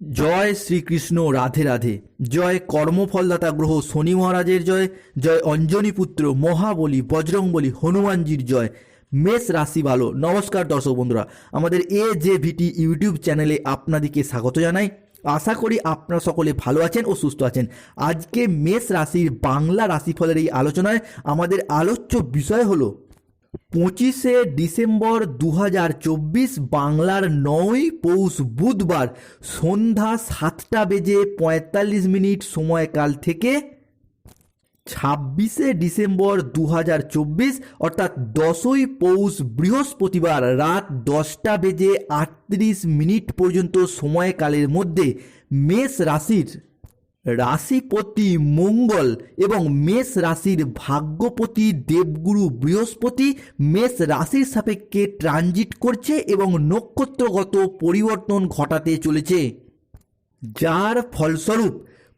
জয় শ্রীকৃষ্ণ, রাধে রাধে। জয় কর্মফলদাতা গ্রহ শনি মহারাজের জয়। জয় অঞ্জনী পুত্র, মহাবলী, বজরংবলী, হনুমানজির জয়। মেষ রাশি ভালো। নমস্কার দর্শক বন্ধুরা। আমাদের এ জে ভিটি ইউটিউব চ্যানেলে আপনাদেরকে স্বাগত জানাই। আশা করি আপনারা সকলে ভালো আছেন ও সুস্থ আছেন। আজকে মেষ রাশির বাংলা রাশিফলের এই আলোচনায় আমাদের আলোচ্য বিষয় হলো পঁচিশে ডিসেম্বর দু হাজার চব্বিশ বাংলার নয় পৌষ বুধবার সন্ধ্যা সাতটা বেজে পঁয়তাল্লিশ মিনিট সময়কাল থেকে ছাব্বিশে ডিসেম্বর দু হাজার চব্বিশ, অর্থাৎ দশই পৌষ বৃহস্পতিবার রাত দশটা বেজে আটত্রিশ মিনিট পর্যন্ত সময়কালের মধ্যে মেষ রাশির রাশিপতি মঙ্গল এবং মেষ রাশির ভাগ্যপতি দেবগুরু বৃহস্পতি মেষ রাশির সাপেক্ষে ট্রানজিট করছে এবং নক্ষত্রগত পরিবর্তন ঘটাতে চলেছে। যার ফলস্বরূপ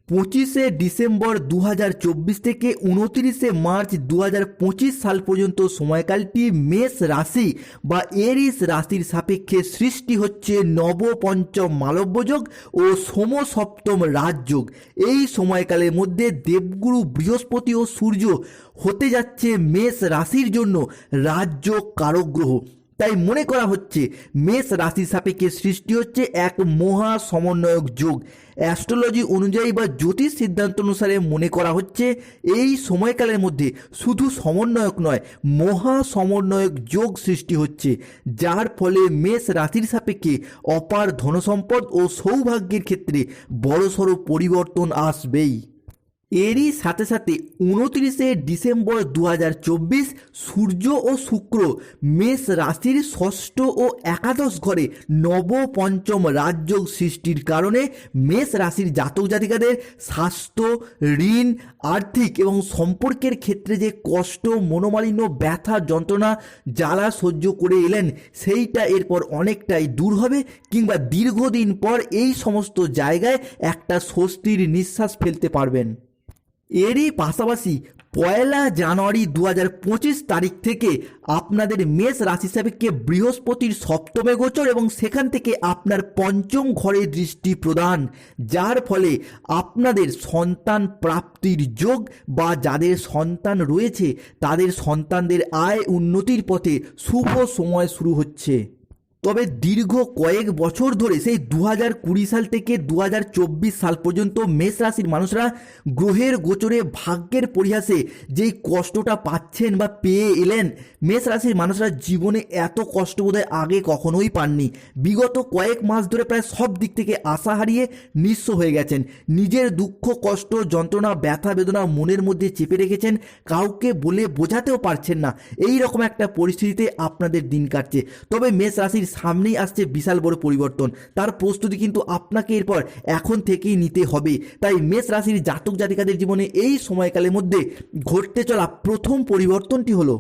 পঁচিশে ডিসেম্বর দু হাজার চব্বিশ থেকে উনত্রিশে মার্চ দু হাজার পঁচিশ সাল পর্যন্ত সময়কালটি মেষ রাশি বা এরিস রাশির সাপেক্ষে সৃষ্টি হচ্ছে নবপঞ্চম মালব্যযোগ ও সমসপ্তম রাজযোগ। এই সময়কালের মধ্যে দেবগুরু বৃহস্পতি ও সূর্য হতে যাচ্ছে মেষ রাশির জন্য রাজ্য কারগ্রহ। তাই মনে করা হচ্ছে, মেষ রাশি সাপেক্ষে সৃষ্টি হচ্ছে এক মহা সমন্বয়ক যোগ। অ্যাস্ট্রোলজি অনুযায়ী বা জ্যোতিষ সিদ্ধান্ত অনুসারে মনে করা হচ্ছে, এই সময়কালের মধ্যে শুধু সমন্বয়ক নয়, মহা সমন্বয়ক যোগ সৃষ্টি হচ্ছে, যার ফলে মেষ রাশির সাপেক্ষে অপার ধনসম্পদ ও সৌভাগ্যের ক্ষেত্রে বড়সড় পরিবর্তন আসবেই। এরই সাথে সাথে উনত্রিশে ডিসেম্বর দু হাজার চব্বিশ সূর্য ও শুক্র মেষ রাশির ষষ্ঠ ও একাদশ ঘরে নবপঞ্চম রাজযোগ সৃষ্টির কারণে মেষ রাশির জাতক জাতিকাদের স্বাস্থ্য, ঋণ, আর্থিক এবং সম্পর্কের ক্ষেত্রে যে কষ্ট, মনোমালিন্য, ব্যথা, যন্ত্রণা, জ্বালা সহ্য করে এলেন, সেইটা এরপর অনেকটাই দূর হবে কিংবা দীর্ঘদিন পর এই সমস্ত জায়গায় একটা স্বস্তির নিঃশ্বাস ফেলতে পারবেন। এরই পাশাপাশি পয়লা জানুয়ারি দু হাজার পঁচিশ তারিখ থেকে আপনাদের মেষ রাশি সাপেক্ষে বৃহস্পতির সপ্তমে গোচর এবং সেখান থেকে আপনার পঞ্চম ঘরে দৃষ্টি প্রদান, যার ফলে আপনাদের সন্তান প্রাপ্তির যোগ বা যাদের সন্তান রয়েছে, তাদের সন্তানদের আয় উন্নতির পথে শুভ সময় শুরু হচ্ছে। তবে দীর্ঘ কয়েক বছর ধরে সেই দু কুড়ি সাল থেকে দু হাজার চব্বিশ সাল পর্যন্ত মেষ রাশির মানুষরা গ্রহের গোচরে ভাগ্যের পরিহাসে যেই কষ্টটা পাচ্ছেন বা পেয়ে এলেন, মেষ রাশির মানুষরা জীবনে এত কষ্ট বোধহয় আগে কখনোই পাননি। বিগত কয়েক মাস ধরে প্রায় সব দিক থেকে আশা হারিয়ে নিঃস্ব হয়ে গেছেন। নিজের দুঃখ, কষ্ট, যন্ত্রণা, ব্যথা, বেদনা মনের মধ্যে চেপে রেখেছেন, কাউকে বলে বোঝাতেও পারছেন না। এই রকম একটা পরিস্থিতিতে আপনাদের দিন কাটছে। তবে মেষ রাশির সামনেই আসছে বিশাল বড় পরিবর্তন। তার প্রস্তুতি কিন্তু আপনাকে এরপর এখন থেকেই নিতে হবে। তাই মেষ রাশির জাতক জাতিকাদের জীবনে এই সময়কালের মধ্যে ঘটতে চলা প্রথম পরিবর্তনটি হলো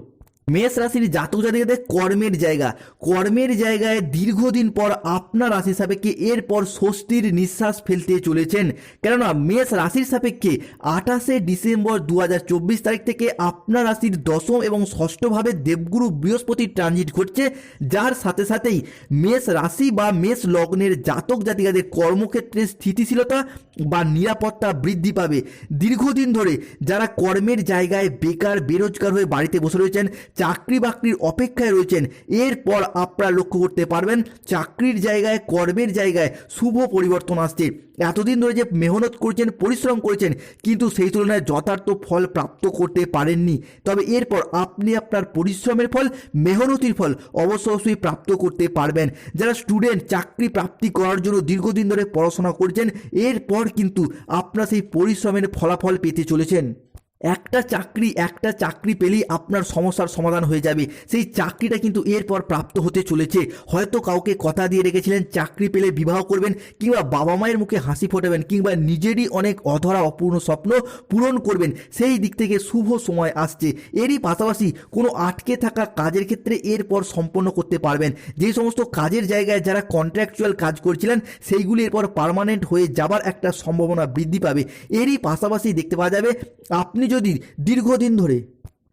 মেষ রাশির জাতক জাতিকাদের কর্মের জায়গা। কর্মের জায়গায় দীর্ঘদিন পর আপনার রাশি সাপেক্ষে এরপর স্বস্তির নিঃশ্বাস ফেলতে চলেছেন। কেননা মেষ রাশির সাপেক্ষে আঠাশে ডিসেম্বর দু হাজার চব্বিশ তারিখ থেকে আপনার রাশির দশম এবং ষষ্ঠভাবে দেবগুরু বৃহস্পতির ট্রানজিট ঘটছে। যার সাথে সাথেই মেষ রাশি বা মেষ লগ্নের জাতক জাতিকাদের কর্মক্ষেত্রে স্থিতিশীলতা বা নিরাপত্তা বৃদ্ধি পাবে। দীর্ঘদিন ধরে যারা কর্মের জায়গায় বেকার, বেরোজগার হয়ে বাড়িতে বসে রয়েছেন, চাকরি বাকরির অপেক্ষায় রয়েছেন, এরপর আপনারা লক্ষ্য করতে পারবেন, চাকরির জায়গায়, কর্মের জায়গায় শুভ পরিবর্তন আসছে। এতদিন ধরে যে মেহনত করেছেন, পরিশ্রম করেছেন, কিন্তু সেই তুলনায় যথার্থ ফল প্রাপ্ত করতে পারেননি। তবে এরপর আপনি আপনার পরিশ্রমের ফল, মেহনতির ফল অবশ্য অবশ্যই প্রাপ্ত করতে পারবেন। যারা স্টুডেন্ট, চাকরি প্রাপ্তি করার জন্য দীর্ঘদিন ধরে পড়াশোনা করছেন, এরপর কিন্তু আপনার সেই পরিশ্রমের ফলাফল পেতে চলেছেন। একটা চাকরি একটা চাকরি পেলেই আপনার সমস্যার সমাধান হয়ে যাবে। সেই চাকরিটা কিন্তু এরপর প্রাপ্ত হতে চলেছে। হয়তো কাউকে কথা দিয়ে রেখেছিলেন, চাকরি পেলে বিবাহ করবেন, কিংবা বাবা মায়ের মুখে হাসি ফোটাবেন, কিংবা নিজেরই অনেক অধরা অপূর্ণ স্বপ্ন পূরণ করবেন। সেই দিক থেকে শুভ সময় আসছে। এরই পাশাপাশি কোনো আটকে থাকা কাজের ক্ষেত্রে এরপর সম্পন্ন করতে পারবেন। যে সমস্ত কাজের জায়গায় যারা কন্ট্রাকচুয়াল কাজ করছিলেন, সেইগুলি এরপর পার্মানেন্ট হয়ে যাবার একটা সম্ভাবনা বৃদ্ধি পাবে। এরই পাশাপাশি দেখতে পাওয়া যাবে, আপনি যদি দীর্ঘদিন ধরে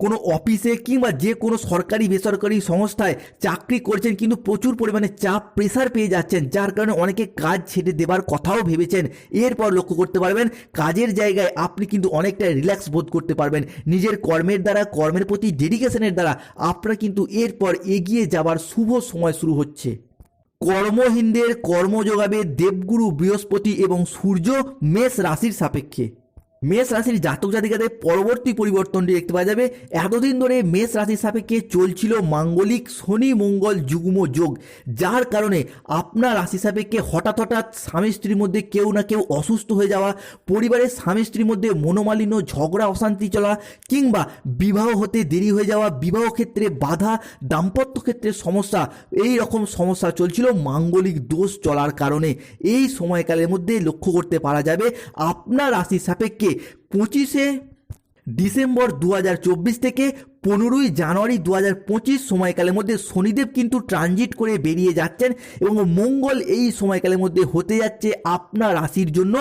কোনো অফিসে কিংবা যে কোনো সরকারি, বেসরকারি সংস্থায় চাকরি করছেন কিন্তু প্রচুর পরিমাণে চাপ প্রেসার পেয়ে যাচ্ছেন, যার কারণে অনেকে কাজ ছেড়ে দেবার কথাও ভেবেছেন। এরপর লক্ষ্য করতে পারবেন, কাজের জায়গায় আপনি কিন্তু অনেকটা রিল্যাক্স বোধ করতে পারবেন। নিজের কর্মের দ্বারা, কর্মের প্রতি ডেডিকেশনের দ্বারা আপনার কিন্তু এরপর এগিয়ে যাবার শুভ সময় শুরু হচ্ছে। কর্মহীনদের কর্ম যোগাবে দেবগুরু বৃহস্পতি এবং সূর্য মেষ রাশির সাপেক্ষে। মেষ রাশির জাতক জাতিকাদের পরবর্তী পরিবর্তনটি দেখতে পাওয়া যাবে। এতদিন ধরে মেষ রাশির সাপেক্ষে চলছিল মাঙ্গলিক শনি মঙ্গল যুগ্ম যোগ, যার কারণে আপনার রাশি সাপেক্ষে হঠাৎ হঠাৎ স্বামী স্ত্রীর মধ্যে কেউ না কেউ অসুস্থ হয়ে যাওয়া, পরিবারের স্বামী স্ত্রীর মধ্যে মনোমালিন্য, ঝগড়া, অশান্তি চলা কিংবা বিবাহ হতে দেরি হয়ে যাওয়া, বিবাহ ক্ষেত্রে বাধা, দাম্পত্য ক্ষেত্রে সমস্যা, এই রকম সমস্যা চলছিল মাঙ্গলিক দোষ চলার কারণে। এই সময়কালের মধ্যে লক্ষ্য করতে পারা যাবে, আপনার রাশির সাপেক্ষে পঁচিশে ডিসেম্বর দু হাজার চব্বিশ থেকে পনেরোই জানুয়ারি দু হাজার পঁচিশ সময়কালের মধ্যে শনিদেব কিন্তু ট্রানজিট করে বেরিয়ে যাচ্ছেন এবং মঙ্গল এই সময়কালের মধ্যে হতে যাচ্ছে আপনার রাশির জন্য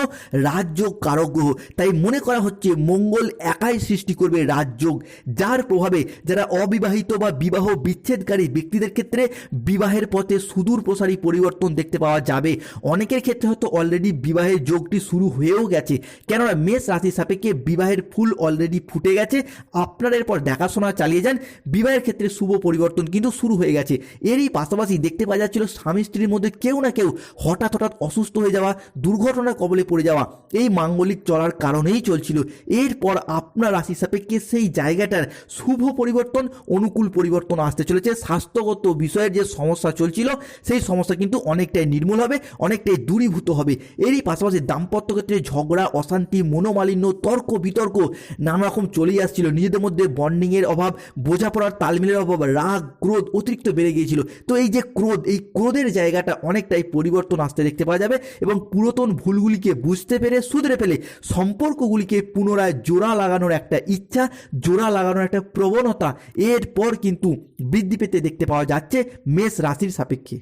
রাজযোগ কারক গ্রহ তাই মনে করা হচ্ছে মঙ্গল একাই সৃষ্টি করবে রাজযোগ যার প্রভাবে যারা অবিবাহিত বা বিবাহ বিচ্ছেদকারী ব্যক্তিদের ক্ষেত্রে বিবাহের পথে সুদূর প্রসারী পরিবর্তন দেখতে পাওয়া যাবে। অনেকের ক্ষেত্রে হয়তো অলরেডি বিবাহের যোগটি শুরু হয়েও গেছে। কেননা মেষ রাশি সাপেক্ষে বিবাহের ফুল অলরেডি ফুটে গেছে। আপনারা এরপর দেখাশোনা চালিয়ে যান। বিবাহের ক্ষেত্রে শুভ পরিবর্তন কিন্তু শুরু হয়ে গেছে। এরই পাশাপাশি দেখতে পাওয়া যাচ্ছিল স্বামী স্ত্রীর মধ্যে কেউ না কেউ হঠাৎ হঠাৎ অসুস্থ হয়ে যাওয়া, দুর্ঘটনার কবলে পড়ে যাওয়া এই মাঙ্গলিক চলার কারণেই চলছিল। এরপর আপনার রাশি সাপেক্ষে সেই জায়গাটার শুভ পরিবর্তন, অনুকূল পরিবর্তন আসতে চলেছে। স্বাস্থ্যগত বিষয়ের যে সমস্যা চলছিল, সেই সমস্যা কিন্তু অনেকটাই নির্মূল হবে, অনেকটাই দূরীভূত হবে। এরই পাশাপাশি দাম্পত্য ক্ষেত্রে ঝগড়া, অশান্তি, মনোমালিন্য, তর্ক বিতর্ক নানা রকম চলেই আসছিল। নিজেদের মধ্যে বন্ডিংয়ের অভাব বোঝাপড়ার তালমিলের অভাব, রাগ, ক্রোধ অতিরিক্ত বেড়ে গিয়েছিল। তো এই যে ক্রোধ, এই ক্রোধের জায়গাটা অনেকটাই পরিবর্তন আসতে দেখতে পাওয়া যাবে এবং পুরাতন ভুলগুলিকে বুঝতে পেরে শুধরে ফেলে সম্পর্কগুলিকে পুনরায় জোড়া লাগানোর একটা ইচ্ছা, জোড়া লাগানোর একটা প্রবণতা এরপর কিন্তু বৃদ্ধি পেতে দেখতে পাওয়া যাচ্ছে মেষ রাশির সাপেক্ষে।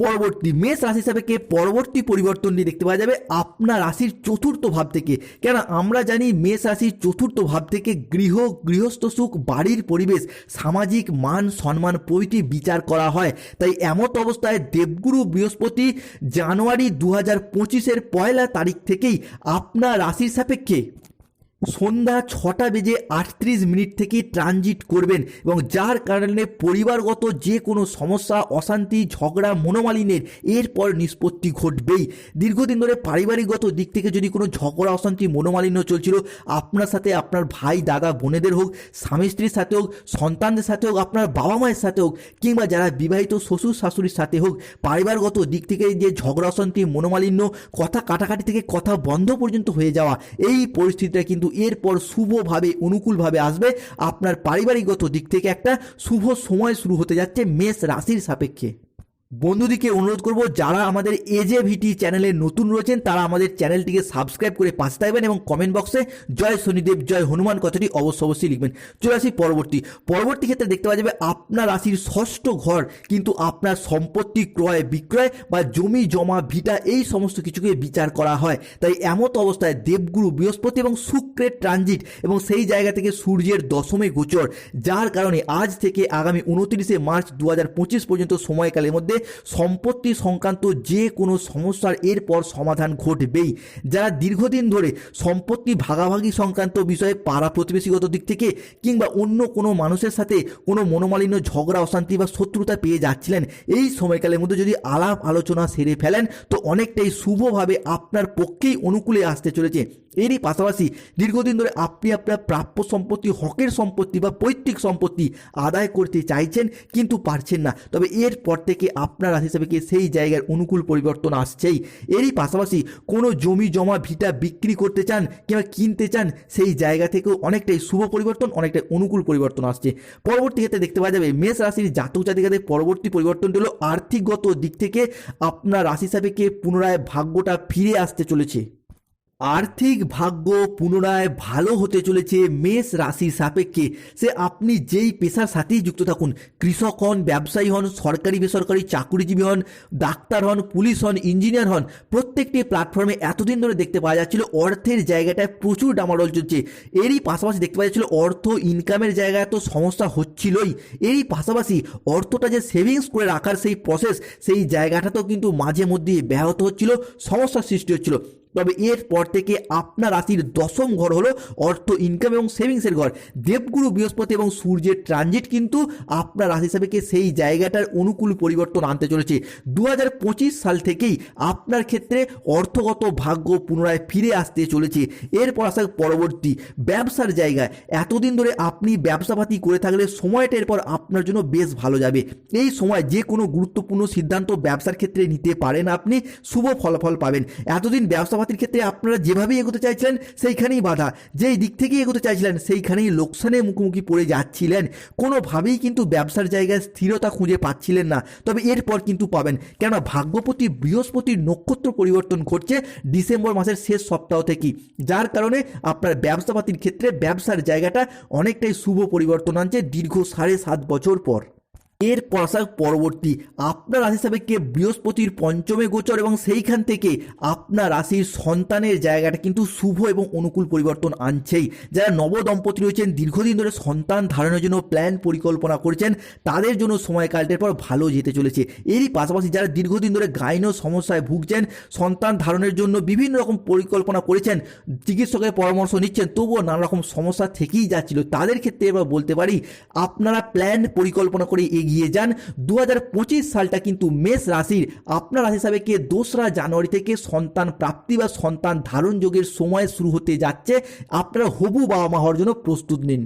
পরবর্তী মেষ রাশি সাপেক্ষে পরবর্তী পরিবর্তনটি দেখতে পাওয়া যাবে আপনার রাশির চতুর্থ ভাব থেকে। কেন আমরা জানি মেষ রাশির চতুর্থ ভাব থেকে গৃহ, গৃহস্থ সুখ, বাড়ির পরিবেশ, সামাজিক মান, সম্মান প্রভৃতি বিচার করা হয়। তাই এমত অবস্থায় দেবগুরু বৃহস্পতি জানুয়ারি দু হাজার পঁচিশের পয়লা তারিখ থেকেই আপনার রাশির সাপেক্ষে সন্ধ্যা ছটা বেজে আটত্রিশ মিনিট থেকে ট্রানজিট করবেন এবং যার কারণে পরিবারগত যে কোনো সমস্যা, অশান্তি, ঝগড়া মনোমালিনের এরপর নিষ্পত্তি ঘটবেই। দীর্ঘদিন ধরে পারিবারিকগত দিক থেকে যদি কোনো ঝগড়া, অশান্তি, মনোমালিন্য চলছিল, আপনার সাথে আপনার ভাই, দাদা, বোনেদের হোক, স্বামী স্ত্রীর সাথে হোক, সন্তানদের সাথে হোক, আপনার বাবা মায়ের সাথে হোক, কিংবা যারা বিবাহিত শ্বশুর শাশুড়ির সাথে হোক, পারিবারগত দিক থেকে যে ঝগড়া, অশান্তি, মনোমালিন্য, কথা কাটাকাটি থেকে কথা বন্ধ পর্যন্ত হয়ে যাওয়া, এই পরিস্থিতিটা কিন্তু এরপর শুভভাবে, অনুকূলভাবে আসবে। আপনার পারিবারিকগত দিক থেকে একটা শুভ সময় শুরু হতে যাচ্ছে মেষ রাশির সাপেক্ষে। বন্ধুদিকে অনুরোধ করব, যারা আমাদের এজে ভিটি চ্যানেলে নতুন রয়েছেন, তারা আমাদের চ্যানেলটিকে সাবস্ক্রাইব করে পাশে থাকবেন এবং কমেন্ট বক্সে জয় শনিদেব, জয় হনুমান কথাটি অবশ্য অবশ্যই লিখবেন। চলে আসি পরবর্তী। পরবর্তী ক্ষেত্রে দেখতে পাওয়া যাবে আপনার রাশির ষষ্ঠ ঘর, কিন্তু আপনার সম্পত্তি ক্রয়, বিক্রয় বা জমি, জমা, ভিটা এই সমস্ত কিছুকে বিচার করা হয়। তাই এমত অবস্থায় দেবগুরু বৃহস্পতি এবং শুক্রের ট্রানজিট এবং সেই জায়গা থেকে সূর্যের দশমে গোচর, যার কারণে আজ থেকে আগামী উনত্রিশে মার্চ দু হাজার পঁচিশ পর্যন্ত সময়কালের মধ্যে সম্পত্তি সংক্রান্ত যে কোনো সমস্যার এরপর সমাধান ঘটবেই। যারা দীর্ঘদিন ধরে সম্পত্তি ভাগাভাগি সংক্রান্ত বিষয়ে পাড়া প্রতিবেশীগত দিক থেকে কিংবা অন্য কোনো মানুষের সাথে কোনো মনোমালিন্য, ঝগড়া, অশান্তি বা শত্রুতা পেয়ে যাচ্ছিলেন, এই সময়কালের মধ্যে যদি আলাপ আলোচনা সেরে ফেলেন, তো অনেকটাই শুভভাবে আপনার পক্ষেই অনুকূলে আসতে চলেছে। এরই পাশাপাশি দীর্ঘদিন ধরে আপনি আপনার প্রাপ্য সম্পত্তি, হকের সম্পত্তি বা পৈতৃক সম্পত্তি আদায় করতে চাইছেন কিন্তু পারছেন না। তবে এরপর থেকে আপনার রাশি হিসাবে সেই জায়গার অনুকূল পরিবর্তন আসছেই। এরই পাশাপাশি কোনো জমি, জমা, ভিটা বিক্রি করতে চান কিংবা কিনতে চান, সেই জায়গা থেকেও অনেকটাই শুভ পরিবর্তন, অনেকটাই অনুকূল পরিবর্তন আসছে। পরবর্তী ক্ষেত্রে দেখতে পাওয়া যাবে, মেষ রাশির জাতক জাতিকাদের পরবর্তী পরিবর্তনটি হলো আর্থিকগত দিক থেকে আপনার রাশি হিসাবে পুনরায় ভাগ্যটা ফিরে আসতে চলেছে? আর্থিক ভাগ্য পুনরায় ভালো হতে চলেছে মেষ রাশির সাপেক্ষে। সে আপনি যেই পেশার সাথেই যুক্ত থাকুন, কৃষক হন, ব্যবসায়ী হন, সরকারি, বেসরকারি, চাকুরিজীবী হন, ডাক্তার হন, পুলিশ হন, ইঞ্জিনিয়ার হন, প্রত্যেকটি প্ল্যাটফর্মে এতদিন ধরে দেখতে পাওয়া যাচ্ছিল অর্থের জায়গাটায় প্রচুর ডামাডোল চলছে। এরই পাশাপাশি দেখতে পাওয়া যাচ্ছিল অর্থ ইনকামের জায়গায় তো সমস্যা হচ্ছিলই। এরই পাশাপাশি অর্থটা যে সেভিংস করে রাখার সেই প্রসেস সেই জায়গাটাতেও কিন্তু মাঝে মধ্যে ব্যাহত হচ্ছিল, সমস্যার সৃষ্টি হচ্ছিল। তবে এরপর থেকে আপনার রাশির দশম ঘর হলো অর্থ ইনকাম এবং সেভিংসের ঘর। দেবগুরু বৃহস্পতি এবং সূর্যের ট্রানজিট কিন্তু আপনার রাশি হিসাবে সেই জায়গাটার অনুকূল পরিবর্তন আনতে চলেছে। দু হাজার পঁচিশ সাল থেকেই আপনার ক্ষেত্রে অর্থগত ভাগ্য পুনরায় ফিরে আসতে চলেছে। এরপর আসা পরবর্তী ব্যবসার জায়গায়। এতদিন ধরে আপনি ব্যবসাপাতি করে থাকলে সময়টা এরপর আপনার জন্য বেশ ভালো যাবে। এই সময় যে কোনো গুরুত্বপূর্ণ সিদ্ধান্ত ব্যবসার ক্ষেত্রে নিতে পারেন আপনি। শুভ ফলাফল পাবেন। এতদিন ব্যবসাপাতির ক্ষেত্রে আপনারা যেভাবেই এগোতে চাইছিলেন, সেইখানেই বাধা। যেই দিক থেকেই এগোতে চাইছিলেন, সেইখানেই লোকসানের মুখোমুখি পড়ে যাচ্ছিলেন। কোনোভাবেই কিন্তু ব্যবসার জায়গায় স্থিরতা খুঁজে পাচ্ছিলেন না। তবে এরপর কিন্তু পাবেন। কেননা ভাগ্যপতি বৃহস্পতির নক্ষত্র পরিবর্তন ঘটছে ডিসেম্বর মাসের শেষ সপ্তাহ থেকেই। যার কারণে আপনার ব্যবসাপাতির ক্ষেত্রে ব্যবসার জায়গাটা অনেকটাই শুভ পরিবর্তন আনছে দীর্ঘ সাড়ে সাত বছর পর। এর পশ্চাৎ পরবর্তী আপনার রাশি সাপেক্ষে বৃহস্পতির পঞ্চমে গোচর এবং সেইখান থেকে আপনার রাশির সন্তানের জায়গাটা কিন্তু শুভ এবং অনুকূল পরিবর্তন আনছেই। যারা নবদম্পতি রয়েছেন, দীর্ঘদিন ধরে সন্তান ধারণের জন্য প্ল্যান পরিকল্পনা করেছেন, তাদের জন্য সময়কালটার পর ভালো যেতে চলেছে। এরই পাশাপাশি যারা দীর্ঘদিন ধরে গাইন সমস্যায় ভুগছেন, সন্তান ধারণের জন্য বিভিন্ন রকম পরিকল্পনা করেছেন, চিকিৎসকের পরামর্শ নিচ্ছেন, তবুও নানা রকম সমস্যা থেকেই যাচ্ছিল। তাদের ক্ষেত্রে এবার বলতে পারি, আপনারা প্ল্যান পরিকল্পনা করে এগিয়ে যান। দু হাজার পঁচিশ সালটা কিন্তু মেষ রাশির আপনার রাশি হিসাবে কে দোসরা জানুয়ারি থেকে সন্তান প্রাপ্তি বা সন্তান ধারণ যোগের সময় শুরু হতে যাচ্ছে। আপনারা হবু বাবা মা হওয়ার জন্য প্রস্তুত নিন।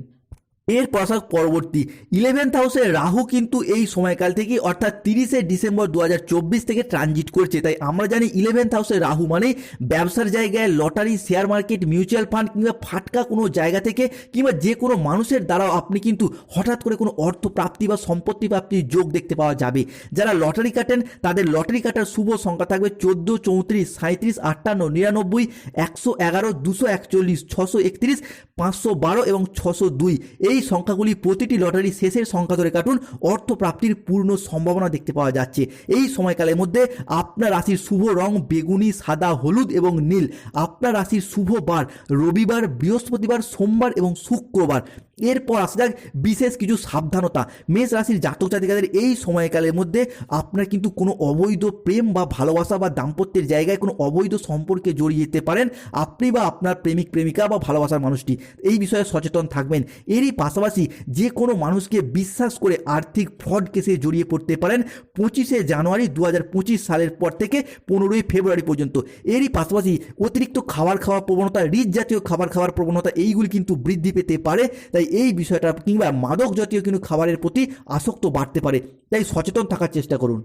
এর পাশাক পরবর্তী ইলেভেন্থ হাউসে রাহু কিন্তু এই সময়কাল থেকে অর্থাৎ তিরিশে ডিসেম্বর দু হাজার চব্বিশ থেকে ট্রানজিট করছে। তাই আমরা জানি ইলেভেন্থ হাউসে রাহু মানে ব্যবসার জায়গায় lottery share market mutual fund কিংবা ফাটকা কোনো জায়গা থেকে কিংবা যে কোনো মানুষের দ্বারাও আপনি কিন্তু হঠাৎ করে কোনো অর্থ প্রাপ্তি বা সম্পত্তি প্রাপ্তির যোগ দেখতে পাওয়া যাবে। যারা লটারি কাটেন, তাদের লটারি কাটার শুভ সংখ্যা থাকবে চোদ্দ, চৌত্রিশ সাঁত্রিশ আটান্ন, নিরানব্বই, একশো এগারো, দুশো একচল্লিশ, ছশো একত্রিশ, পাঁচশো বারো এবং ছশো দুই। এই সংখ্যাগুলি প্রতিটি লটারি শেষের সংখ্যা ধরে কাটুন অর্থ প্রাপ্তির পূর্ণ সম্ভাবনা দেখতে পাওয়া যাচ্ছে। এই সময়কালের মধ্যে আপনার রাশির শুভ রং বেগুনি, সাদা, হলুদ এবং নীল, আপনার রাশির শুভ বার রবিবার, বৃহস্পতিবার, সোমবার এবং শুক্রবার। এরপর আসা যাক বিশেষ কিছু সাবধানতা। মেষ রাশির জাতক জাতিকাদের এই সময়কালের মধ্যে আপনার কিন্তু কোনো অবৈধ প্রেম বা ভালোবাসা বা দাম্পত্যের জায়গায় কোনো অবৈধ সম্পর্কে জড়িয়ে যেতে পারেন। আপনি বা আপনার প্রেমিক, প্রেমিকা বা ভালোবাসার মানুষটি। এই বিষয়ে সচেতন থাকবেন। এরই পাশাপাশি যে কোনো মানুষকে বিশ্বাস করে আর্থিক ফ্রড কেসে জড়িয়ে পড়তে পারেন পঁচিশে জানুয়ারি দু হাজার পঁচিশ সালের পর থেকে পনেরোই ফেব্রুয়ারি পর্যন্ত। এরই পাশাপাশি অতিরিক্ত খাবার খাওয়ার প্রবণতা, রিচ জাতীয় খাবার খাওয়ার প্রবণতা এইগুলি কিন্তু বৃদ্ধি পেতে পারে। তাই এই বিষয়টা কিংবা মাদক জাতীয় কিন্তু খাবারের প্রতি আসক্ত বাড়তে পারে। তাই সচেতন থাকার চেষ্টা করুন।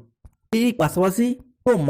এই পাশাপাশি মানুষ